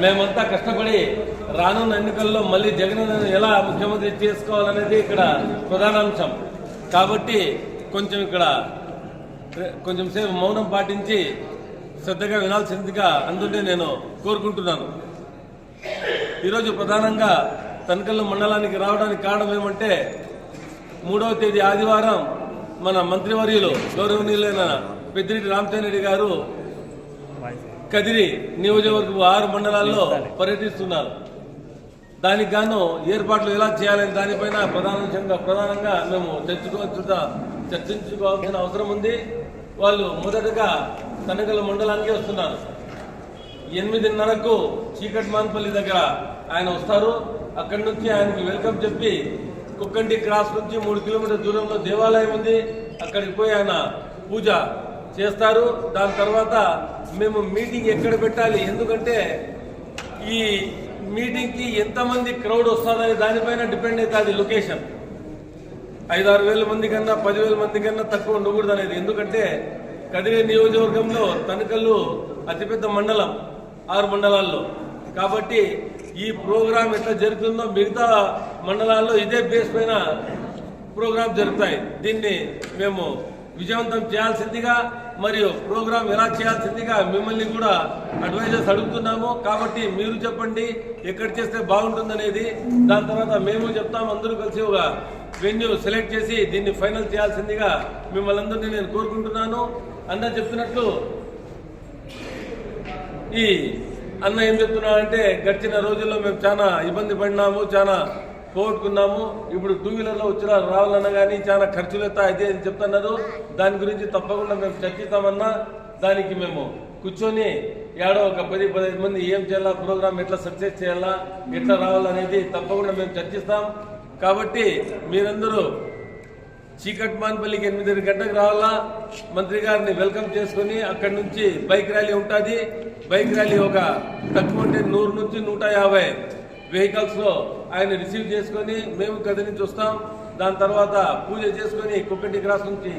మేమంతా కష్టపడి రానున్న ఎన్నికల్లో మళ్ళీ జగన్ ఎలా ముఖ్యమంత్రి చేసుకోవాలనేది ఇక్కడ ప్రధాన అంశం కాబట్టి కొంచెం ఇక్కడ కొంచెం సేపు మౌనం పాటించి శ్రద్ధగా వినాల్సిందిగా అందుకే నేను కోరుకుంటున్నాను. ఈరోజు ప్రధానంగా తనకల్లు మండలానికి రావడానికి కారణం ఏమంటే మూడవ తేదీ ఆదివారం మన మంత్రివర్యులు గౌరవనీయులైన పెద్దిరెడ్డి రామచంద్రెడ్డి గారు కదిరి నియోజకవర్గం ఆరు మండలాల్లో పర్యటిస్తున్నారు. దానికి గాను ఏర్పాట్లు ఎలా చేయాలని దానిపైన ప్రధానంగా ప్రధానంగా మేము చర్చించుకోవాల్సిన చర్చించుకోవాల్సిన అవసరం ఉంది. వాళ్ళు మొదటగా తనగల మండలానికి వస్తున్నారు. ఎనిమిదిన్నరకు చీకటి మాన్పల్లి దగ్గర ఆయన వస్తారు. అక్కడి నుంచి ఆయనకి వెల్కమ్ చెప్పి కుక్కండి క్రాస్ నుంచి మూడు కిలోమీటర్ దూరంలో దేవాలయం ఉంది. అక్కడికి పోయి ఆయన పూజ చేస్తారు. దాని తర్వాత మేము మీటింగ్ ఎక్కడ పెట్టాలి? ఎందుకంటే ఈ మీటింగ్కి ఎంతమంది క్రౌడ్ వస్తుందని దానిపైన డిపెండ్ అవుతుంది లొకేషన్ ఐదారు వేల మంది కన్నా పదివేల మంది కన్నా తక్కువ ఉండకూడదు అనేది. ఎందుకంటే కదిరే నియోజకవర్గంలో తణుకల్లు అతిపెద్ద మండలం ఆరు మండలాల్లో. కాబట్టి ఈ ప్రోగ్రాం ఎట్లా జరుగుతుందో మిగతా మండలాల్లో ఇదే బేస్ పైన ప్రోగ్రాం జరుగుతాయి. దీన్ని మేము విజయవంతం చేయాల్సిందిగా మరియు ప్రోగ్రాం ఎలా చేయాల్సిందిగా మిమ్మల్ని కూడా అడ్వైజర్స్ అడుగుతున్నాము. కాబట్టి మీరు చెప్పండి ఎక్కడ చేస్తే బాగుంటుందనేది. దాని తర్వాత మేము చెప్తాము అందరూ కలిసి ఒక వెన్యూ సెలెక్ట్ చేసి దీన్ని ఫైనల్ చేయాల్సిందిగా మిమ్మల్ని అందరినీ నేను కోరుకుంటున్నాను. అన్న చెప్తున్నట్లు ఈ అన్న ఏం చెప్తున్నాడంటే గడిచిన రోజుల్లో మేము చాలా ఇబ్బంది పడినాము చాలా పోగొట్టుకున్నాము ఇప్పుడు టూ వీలర్లో వచ్చిన రావాలన్నా కానీ చాలా ఖర్చులు అదే అని చెప్తున్నారు. దాని గురించి తప్పకుండా మేము చర్చిస్తామన్నా దానికి మేము కూర్చొని ఏడో ఒక పది పదిహేను మంది ఏం చేయాలా ప్రోగ్రామ్ ఎట్లా సక్సెస్ చేయాలా ఎట్లా రావాలనేది తప్పకుండా మేము చర్చిస్తాం. కాబట్టి మీరందరూ చీకట్ మాన్పల్లికి ఎనిమిది గంటలకు రావాలా? మంత్రి గారిని వెల్కమ్ చేసుకుని అక్కడి నుంచి బైక్ ర్యాలీ ఉంటుంది. బైక్ ర్యాలీ ఒక తక్కువ అంటే నూరు నుంచి నూట వెహికల్స్లో ఆయన రిసీవ్ చేసుకొని మేము గది నుంచి వస్తాం. దాని తర్వాత పూజ చేసుకొని కుక్కటి క్రాస్ నుంచి